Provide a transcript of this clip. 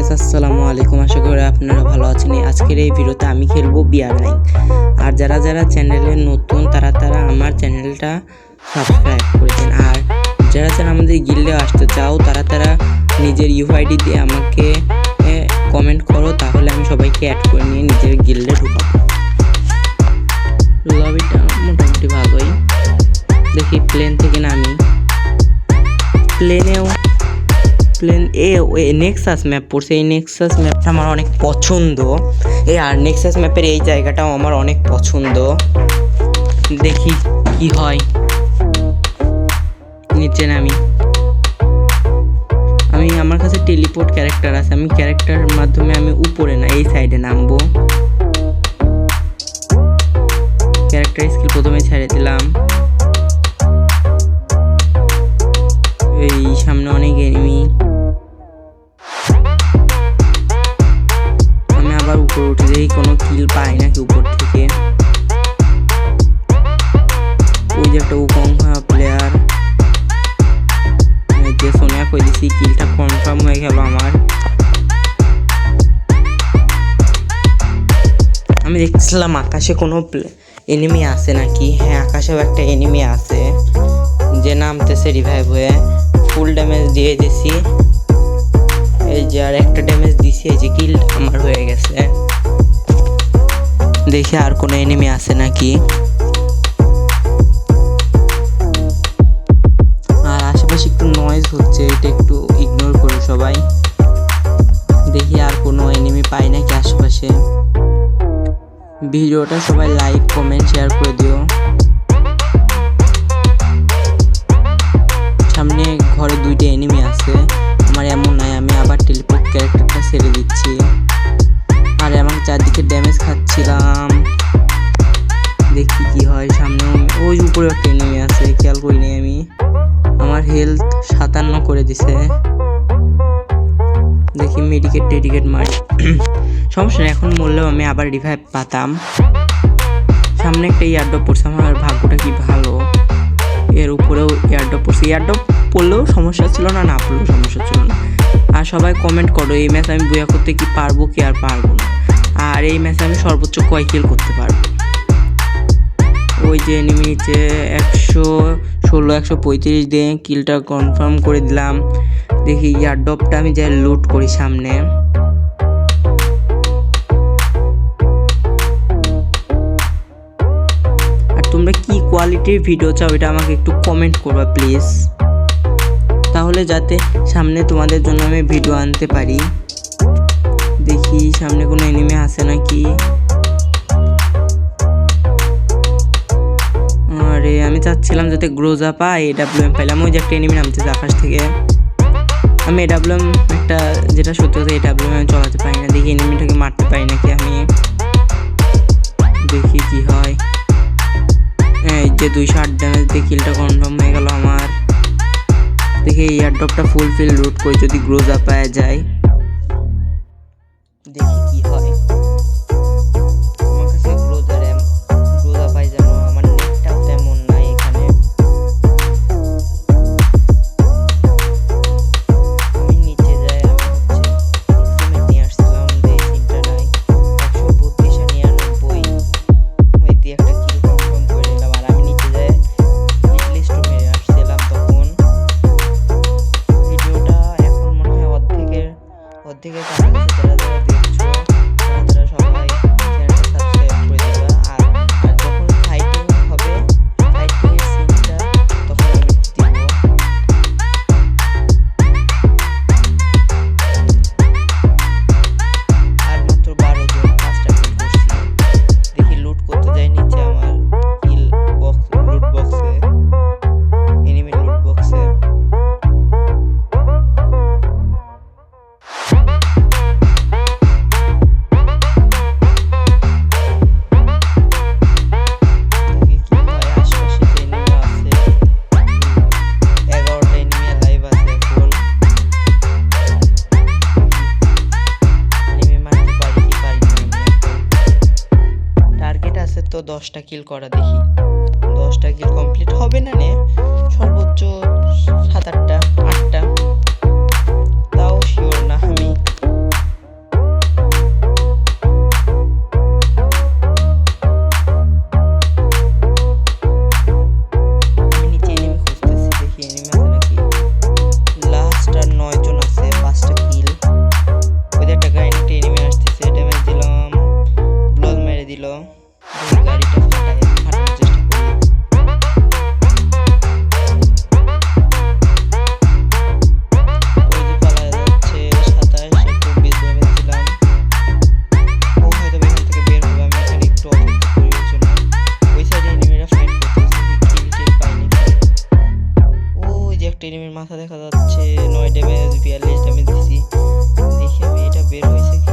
Guys আসসালামু আলাইকুম। আশা করি আপনারা ভালো আছেন। আজকের এই ভিডিওতে আমি খেলব বিয়ার রাইং আর যারা যারা চ্যানেলে নতুন, তারা তারা আমার চ্যানেলটা সাবস্ক্রাইব করে দিন। আর যারা যারা আমাদের গিল্ডে আসতে চাও, তারা তারা নিজের ইউআইডি দিয়ে আমাকে কমেন্ট করো, তাহলে আমি সবাইকে অ্যাড করে নিয়ে নিজের গিল্ডে ঢুকাবো। লবিটা মোটামুটি ভালোই। দেখি প্লেন থেকে নামি। প্লেনেও প্লেন এ নেক্সাস ম্যাপ পড়ছে। এই নেক্সাস ম্যাপটা আমার অনেক পছন্দ। এই আর নেক্সাস ম্যাপের এই জায়গাটাও আমার অনেক পছন্দ। দেখি কি হয়। নিচে নামি। আমি, আমার কাছে টেলিপোর্ট ক্যারেক্টার আছে। আমি ক্যারেক্টারের মাধ্যমে আমি উপরে না, এই সাইডে নামবো। ক্যারেক্টার স্কিল প্রথমে ছেড়ে দিলাম। উপরে কোনো কিল পাই নাকি উপর থেকে। ওই যে একটা উকং প্লেয়ার যে সোনিয়া কই দিছি কিলটা কনফার্ম হয়ে গেল আমার। আমি দেখছিলাম আকাশে কোনো এনিমি আছে নাকি? হ্যাঁ আকাশেও একটা এনিমি আছে। যে নামতেছে রিভাইভ হয়ে। ফুল ড্যামেজ দিয়ে দিছি। এই যে আর একটা ড্যামেজ দিছি, এই যে কিল আমার হয়ে গেছে। দেখি আর কোনো এনিমি আছে নাকি? আর আশেপাশে একটু নয়েজ হচ্ছে, এটা একটু ইগনোর করো সবাই। দেখি আর কোনো এনিমি পাই নাকি আশেপাশে। ভিডিওটা সবাই লাইক কমেন্ট শেয়ার করে দিও। সামনে ঘরে দুইটা এনিমি আছে। আমার এমন নাই, আমি আবার টেলিপোর্ট ক্যারেক্টারটা ছেড়ে দিচ্ছি। আর আমার চারদিকে ড্যামেজ খাচ্ছিলাম। দেখি কি হয় সামনে। ওই উপরে একটা এনিমি আছে, খেয়াল করিনি আমি। আমার হেলথ সাতান্ন করে দিছে। দেখি মেডিকেট টেডিকেট মারি। সমস্যা নেই, এখন মরলেও আমি আবার রিভাইভ পাতাম। সামনে একটা ইয়ারডপ পড়ছে, আমার ভাগ্যটা কি ভালো? এর উপরেও এয়ারড্রপ পড়ছে। এয়ারড্রপ পড়লেও সমস্যা ছিল না না পড়লেও সমস্যা ছিল না। আর সবাই কমেন্ট করো, এই ম্যাচ আমি বইয়া করতে কি পারব কি আর পারব না? আর এই ম্যাচে আমি সর্বোচ্চ কয় কিল করতে পারব? ওই যে নিচে একশো ষোলো, একশো পঁয়ত্রিশ দিয়ে কিলটা কনফার্ম করে দিলাম। দেখি ইয়ারডপটা আমি যাই লুট করি সামনে। আর তোমরা কি কোয়ালিটির ভিডিও চাও, এটা আমাকে একটু কমেন্ট করবা প্লিজ তাহলে যাতে সামনে তোমাদের জন্য আমি ভিডিও আনতে পারি। দেখি সামনে কোনো এনিমে আছে নাকি। আরে আমি চাচ্ছিলাম যাতে গ্রোজা পাই এডাব্লিউএম পাইলাম। ওই যে একটা এনিমি নামতেছে আকাশ থেকে। আমি এডাব্লিউএম একটা যেটা সত্যি কথা এডাব্লিউএম আমি চলাতে পারি না। দেখি এনিমিটাকে মারতে পারি নাকি আমি। দেখি কি হয়। এই যে দুইশো আট ড্যামেজ দিয়ে কিলটা কনফার্ম হয়ে গেল আমার। দেখি এই এয়ারড্রপটা ফুলফিল রুট করে যদি গ্রোজা পাওয়া যায়। দশটা কিল করা দেখি। দশটা কিল কমপ্লিট হবে না নে? সর্বোচ্চ সাত আটটা আটটা। এনিমির মাথা দেখা যাচ্ছে নয় ড্যামেজ বিয়াল্লিশ ড্যামেজ দিছি। দেখি আমি এটা বের হয়েছে